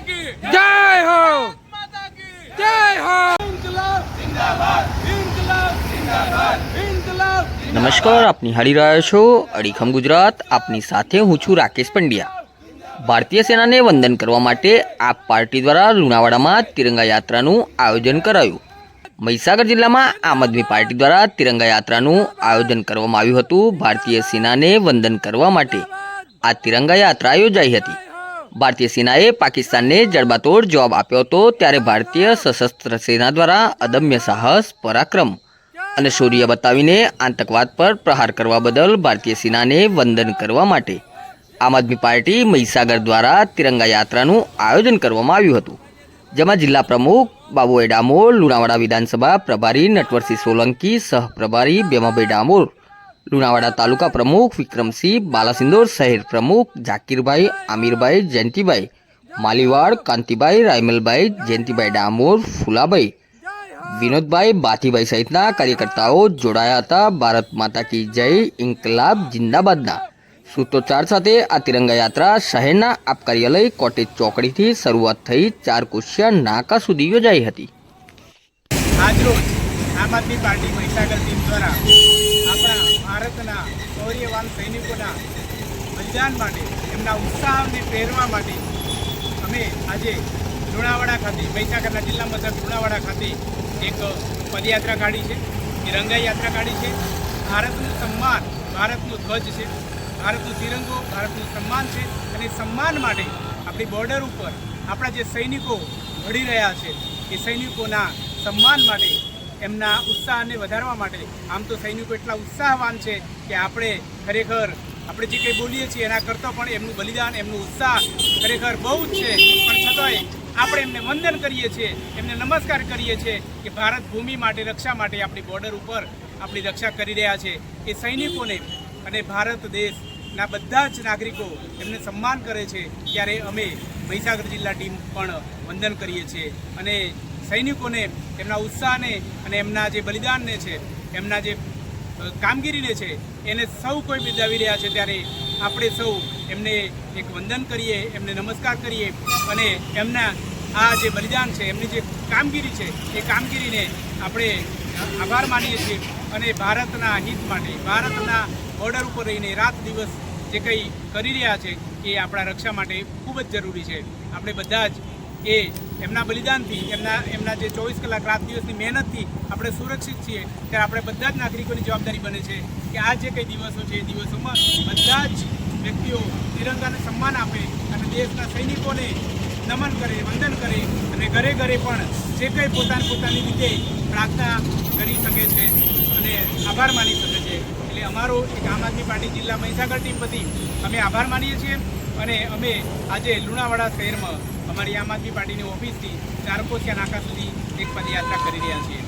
की જય હો माता की જય હો इनकलाब जिंदाबाद इनकलाब जिंदाबाद इनकलाब નમસ્કાર આપ નિહાળી રહ્યા છો અડીખમ ગુજરાત આપની સાથે હું છું રાકેશ પંડ્યા ભારતીય સેનાને વંદન કરવા માટે આપ પાર્ટી દ્વારા લુણાવાડામાં તિરંગા યાત્રાનું આયોજન કરાયું મહીસાગર જિલ્લામાં આમ આદમી પાર્ટી દ્વારા તિરંગા યાત્રાનું આયોજન કરવામાં આવ્યું હતું ભારતીય સેનાને વંદન કરવા માટે આ તિરંગા યાત્રા યોજાઈ હતી ભારતીય સેનાએ પાકિસ્તાનને જડબાતોડ જવાબ આપ્યો હતો ત્યારે ભારતીય સશસ્ત્ર સેના દ્વારા અદમ્ય સાહસ, પરાક્રમ અને શૌર્ય બતાવીને આતંકવાદ પર પ્રહાર કરવા બદલ ભારતીય સેનાને વંદન કરવા માટે આમ આદમી પાર્ટી મહીસાગર દ્વારા તિરંગા યાત્રાનું આયોજન કરવામાં આવ્યું હતું, જેમાં જિલ્લા પ્રમુખ બાબુએ ડામોર લુણાવાડા વિધાનસભા પ્રભારી નટવરસિંહ સોલંકી સહપ્રભારી બેમાભાઈ ડામોર લુણાવાડા તાલુકા પ્રમુખ વિક્રમસિંહ, બાલાસિંદોર શહેર પ્રમુખ ઝાકીરભાઈ આમીરભાઈ, જયંતિભાઈ, માલીવાડ, કાંતિભાઈ, રાયમલભાઈ, જયંતિભાઈ ડામોર, ફુલાભાઈ, વિનોદભાઈ, બાથીભાઈ સહિતના કાર્યકર્તાઓ જોડાયા હતા. ભારત માતા કી જય ઇન્કલાબ જિંદાબાદના. સૂત્રોચ્ચાર સાથે આ તિરંગા યાત્રા શહેરના આપ કાર્યાલય કોટેજ ચોકડીથી શરૂઆત થઈ ચાર કુશિયા નાકા સુધી યોજાઈ હતી. આજરોજ આમ આદમી પાર્ટી મહીસાગર ટીમ દ્વારા ભારતના શૌર્યવાન સૈનિકોના બલિદાન માટે, એમના ઉત્સાહને પહેરવા માટે અમે આજે લુણાવાડા ખાતે, મહીસાગરના જિલ્લા મથક લુણાવાડા ખાતે એક પદયાત્રા કાઢી છે, તિરંગા યાત્રા કાઢી છે. ભારતનું સન્માન, ભારતનું ધ્વજ છે. ભારતનો તિરંગો, ભારતનું સન્માન છે. અને સન્માન માટે આપણી બોર્ડર ઉપર આપણા જે સૈનિકો લડી રહ્યા છે, એ સૈનિકોના સન્માન માટે એમના ઉત્સાહને વધારવા માટે. આમ તો સૈનિકો એટલા ઉત્સાહવાન છે કે આપણે ખરેખર, આપણે જે કંઈ બોલીએ છીએ એના કરતાં પણ એમનું બલિદાન, એમનું ઉત્સાહ ખરેખર બહુ જ છે. પણ છતાંય આપણે એમને વંદન કરીએ છીએ, એમને નમસ્કાર કરીએ છીએ કે ભારત ભૂમિ માટે, રક્ષા માટે આપણી બોર્ડર ઉપર આપણી રક્ષા કરી રહ્યા છે. એ સૈનિકોને અને ભારત દેશના બધા જ નાગરિકો એમને સન્માન કરે છે. ત્યારે અમે મહીસાગર જિલ્લા ટીમ પણ વંદન કરીએ છીએ. અને સૈનિકોને, એમના ઉત્સાહને અને એમના જે બલિદાનને છે, એમના જે કામગીરીને છે, એને સૌ કોઈ બિરદાવી રહ્યા છે ત્યારે આપણે સૌ એમને એક વંદન કરીએ, એમને નમસ્કાર કરીએ અને એમના આ જે બલિદાન છે, એમની જે કામગીરી છે, એ કામગીરીને આપણે આભાર માનીએ છીએ અને ભારતના હિત માટે, ભારતના બોર્ડર ઉપર રહીને રાત દિવસ જે કંઈ કરી રહ્યા છે, એ આપણા રક્ષા માટે ખૂબ જ જરૂરી છે. આપણે બધા જ એ એમના બલિદાનથી, એમના એમના જે ચોવીસ કલાક રાત દિવસની મહેનતથી આપણે સુરક્ષિત છીએ, ત્યારે આપણે બધા જ નાગરિકોની જવાબદારી બને છે કે આ જે કંઈ દિવસો છે, એ દિવસોમાં બધા જ વ્યક્તિઓ તિરંગાને સન્માન આપે અને દેશના સૈનિકોને નમન કરે, વંદન કરે અને ઘરે ઘરે પણ જે કંઈ પોતાની પોતાની રીતે પ્રાર્થના કરી શકે છે અને આભાર માની શકે છે. અને અમારો એક આમ આદમી પાર્ટી જિલ્લા મહીસાગર ટીમ વતી અમે આભાર માનીએ છીએ અને અમે આજે લુણાવાડા શહેરમાં અમારી આમ આદમી પાર્ટીની ઓફિસથી ચારકોસિયા નાકા સુધી એક પદયાત્રા કરી રહ્યા છીએ.